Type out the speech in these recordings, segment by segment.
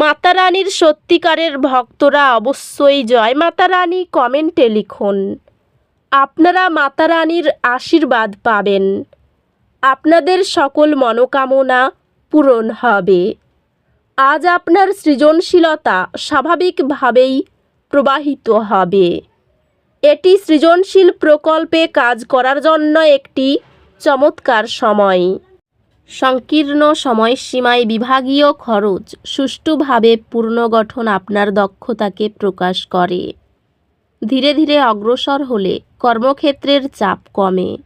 মাতা রানীর সত্যিকারের ভক্তরা অবশ্যই জয় মাতা রানী কমেন্টে লিখুন। আপনারা মাতা রানীর আশীর্বাদ পাবেন। আপনাদের সকল মনোকামনা পূরণ হবে। আজ আপনার সৃজনশীলতা স্বাভাবিকভাবেই প্রবাহিত হবে। এটি সৃজনশীল প্রকল্পে কাজ করার জন্য একটি চমৎকার সময়। সংকীর্ণ সময়সীমায় বিভাগীয় খরচ সুষ্ঠুভাবে পুনর্গঠন আপনার দক্ষতাকে প্রকাশ করে। ধীরে ধীরে অগ্রসর হলে কর্মক্ষেত্রের চাপ কমে।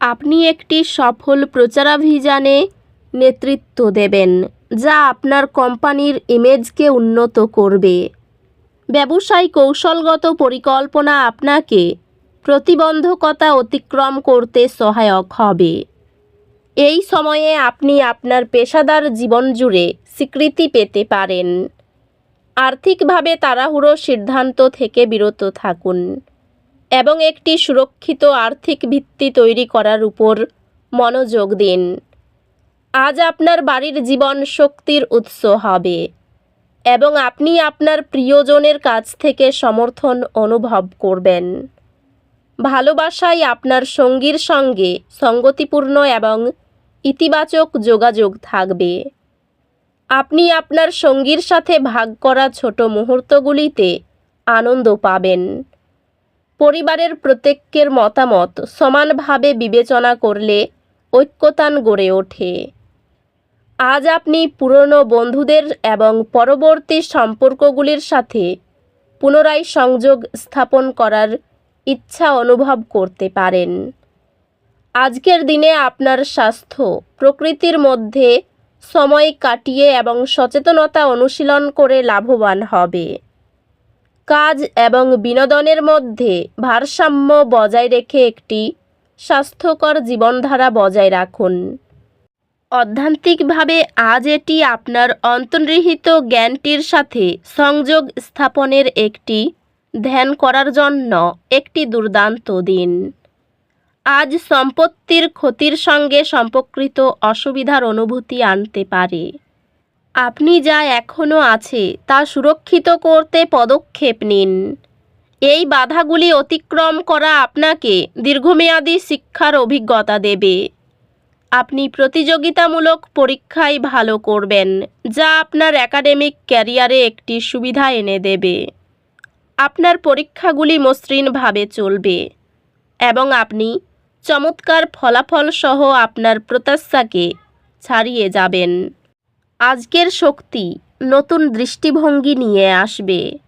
আপনি একটি সফল প্রচারাভিযানে নেতৃত্ব দেবেন, যা আপনার কোম্পানির ইমেজকে উন্নত করবে। ব্যবসায় কৌশলগত পরিকল্পনা আপনাকে প্রতিবন্ধকতা অতিক্রম করতে সহায়ক হবে। এই সময়ে আপনি আপনার পেশাদার জীবন জুড়ে স্বীকৃতি পেতে পারেন। আর্থিকভাবে তাড়াহুড়ো সিদ্ধান্ত থেকে বিরত থাকুন এবং একটি সুরক্ষিত আর্থিক ভিত্তি তৈরি করার উপর মনোযোগ দিন। আজ আপনার বাড়ির জীবন শক্তির উৎস হবে এবং আপনি আপনার প্রিয়জনের কাছ থেকে সমর্থন অনুভব করবেন। ভালোবাসায় আপনার সঙ্গীর সঙ্গে সঙ্গতিপূর্ণ এবং ইতিবাচক যোগাযোগ থাকবে। আপনি আপনার সঙ্গীর সাথে ভাগ করা ছোট মুহূর্তগুলিতে আনন্দ পাবেন। পরিবারের প্রত্যেকের মতামত সমানভাবে বিবেচনা করলে ঐক্যতান গড়ে ওঠে। আজ আপনি পুরনো বন্ধুদের এবং পরবর্তী সম্পর্কগুলির সাথে পুনরায় সংযোগ স্থাপন করার ইচ্ছা অনুভব করতে পারেন। আজকের দিনে আপনার স্বাস্থ্য প্রকৃতির মধ্যে সময় কাটিয়ে এবং সচেতনতা অনুশীলন করে লাভবান হবে। কাজ এবং বিনোদনের মধ্যে ভারসাম্য বজায় রেখে একটি স্বাস্থ্যকর জীবনধারা বজায় রাখুন। অধ্যান্তিকভাবে আজ এটি আপনার অন্তর্নিহিত জ্ঞানটির সাথে সংযোগ স্থাপনের একটি ধ্যান করার জন্য একটি দুর্দান্ত দিন। আজ সম্পত্তির ক্ষতির সঙ্গে সম্পর্কিত অসুবিধার অনুভূতি আনতে পারে। আপনি যা এখনও আছে তা সুরক্ষিত করতে পদক্ষেপ নিন। এই বাধাগুলি অতিক্রম করা আপনাকে দীর্ঘমেয়াদী শিক্ষার অভিজ্ঞতা দেবে। আপনি প্রতিযোগিতামূলক পরীক্ষায় ভালো করবেন, যা আপনার একাডেমিক ক্যারিয়ারে একটি সুবিধা এনে দেবে। আপনার পরীক্ষাগুলি মসৃণভাবে চলবে এবং আপনি চমৎকার ফলাফল সহ আপনার প্রত্যাশাকে ছাড়িয়ে যাবেন। আজকের শক্তি নতুন দৃষ্টিভঙ্গি নিয়ে আসবে।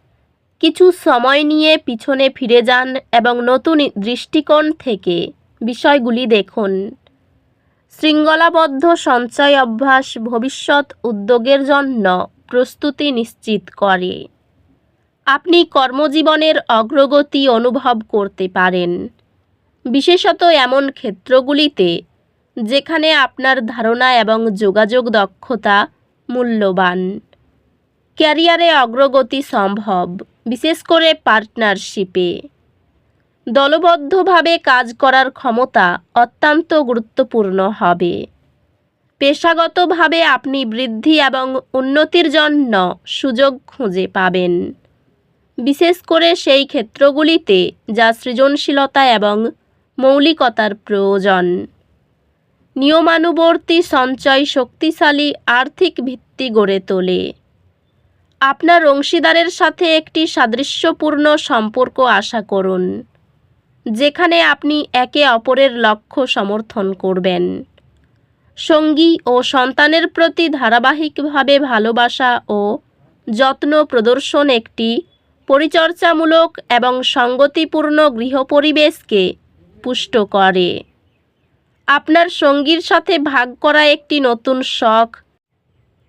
কিছু সময় নিয়ে পিছনে ফিরে যান এবং নতুন দৃষ্টিকোণ থেকে বিষয়গুলি দেখুন। শৃঙ্খলাবদ্ধ সঞ্চয় অভ্যাস ভবিষ্যৎ উদ্যোগের জন্য প্রস্তুতি নিশ্চিত করে। আপনি কর্মজীবনের অগ্রগতি অনুভব করতে পারেন। বিশেষত এমন ক্ষেত্রগুলিতে যেখানে আপনার ধারণা এবং যোগাযোগ দক্ষতা মূল্যবান। ক্যারিয়ারে অগ্রগতি সম্ভব, বিশেষ করে পার্টনারশিপে। দলবদ্ধভাবে কাজ করার ক্ষমতা অত্যন্ত গুরুত্বপূর্ণ হবে। পেশাগতভাবে আপনি বৃদ্ধি এবং উন্নতির জন্য সুযোগ খুঁজে পাবেন। বিশেষ করে সেই ক্ষেত্রগুলিতে যা সৃজনশীলতা এবং মৌলিকতার প্রয়োজন। নিয়মানুবর্তী সঞ্চয় শক্তিশালী আর্থিক ভিত্তি গড়ে তোলে। আপনার অংশীদারের সাথে একটি সাদৃশ্যপূর্ণ সম্পর্ক আশা করুন, যেখানে আপনি একে অপরের লক্ষ্য সমর্থন করবেন। সঙ্গী ও সন্তানের প্রতি ধারাবাহিকভাবে ভালোবাসা ও যত্ন প্রদর্শন একটি পরিচর্যামূলক এবং সঙ্গতিপূর্ণ গৃহপরিবেশকে পুষ্ট করে। আপনার সঙ্গীর সাথে ভাগ করা একটি নতুন শখ,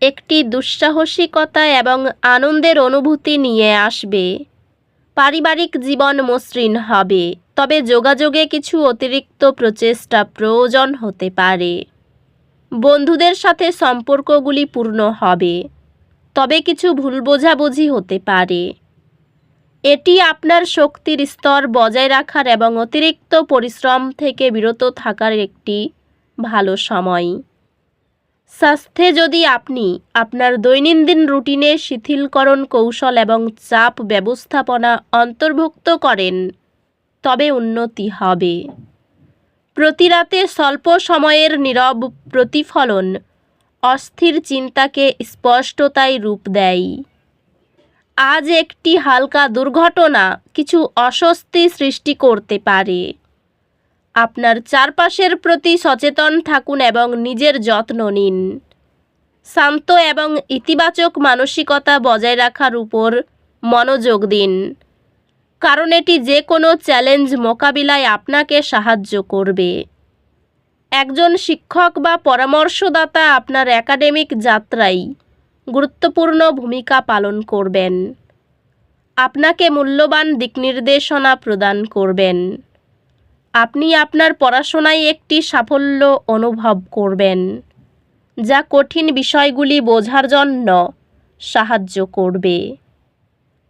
একটি দুঃসাহসিকতা এবং আনন্দের অনুভূতি নিয়ে আসবে। পারিবারিক জীবন মসৃণ হবে, তবে যোগাযোগে কিছু অতিরিক্ত প্রচেষ্টা প্রয়োজন হতে পারে। বন্ধুদের সাথে সম্পর্কগুলি পূর্ণ হবে, তবে কিছু ভুল বোঝাবুঝি হতে পারে। এটি আপনার শক্তির স্তর বজায় রাখার এবং অতিরিক্ত পরিশ্রম থেকে বিরত থাকার একটি ভালো সময়। স্বাস্থ্যে যদি আপনি আপনার দৈনন্দিন রুটিনে শিথিলকরণ কৌশল এবং চাপ ব্যবস্থাপনা অন্তর্ভুক্ত করেন, তবে উন্নতি হবে। প্রতি রাতে স্বল্প সময়ের নীরব প্রতিফলন অস্থির চিন্তাকে স্পষ্টতায় রূপ দেয়। আজ একটি হালকা দুর্ঘটনা কিছু অস্বস্তি সৃষ্টি করতে পারে। আপনার চারপাশের প্রতি সচেতন থাকুন এবং নিজের যত্ন নিন। শান্ত এবং ইতিবাচক মানসিকতা বজায় রাখার উপর মনোযোগ দিন। কারণ এটি যে কোনো চ্যালেঞ্জ মোকাবিলায় আপনাকে সাহায্য করবে। একজন শিক্ষক বা পরামর্শদাতা আপনার একাডেমিক যাত্রায় গুরুত্বপূর্ণ ভূমিকা পালন করবেন। আপনাকে মূল্যবান দিকনির্দেশনা প্রদান করবেন। আপনি আপনার পড়াশোনায় একটি সাফল্য অনুভব করবেন, যা কঠিন বিষয়গুলি বোঝার জন্য সাহায্য করবে।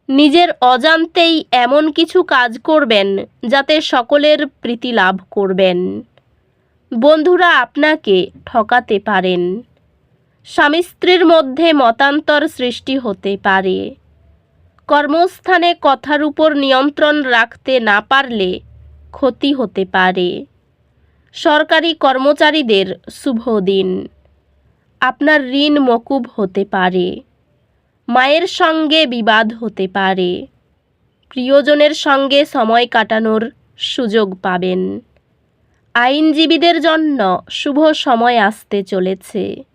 নিজের অজান্তেই এমন কিছু কাজ করবেন, যাতে সকলের প্রীতি লাভ করবেন। বন্ধুরা, আপনাকে ঠকাতে পারেন। স্বামী স্ত্রীর মধ্যে মতান্তর সৃষ্টি হতে পারে। কর্মস্থানে কথার উপর নিয়ন্ত্রণ রাখতে না পারলে ক্ষতি হতে পারে। সরকারি কর্মচারীদের শুভ দিন। আপনার ঋণ মকুব হতে পারে। মায়ের সঙ্গে বিবাদ হতে পারে। প্রিয়জনের সঙ্গে সময় কাটানোর সুযোগ পাবেন। আইনজীবীদের জন্য শুভ সময় আসতে চলেছে।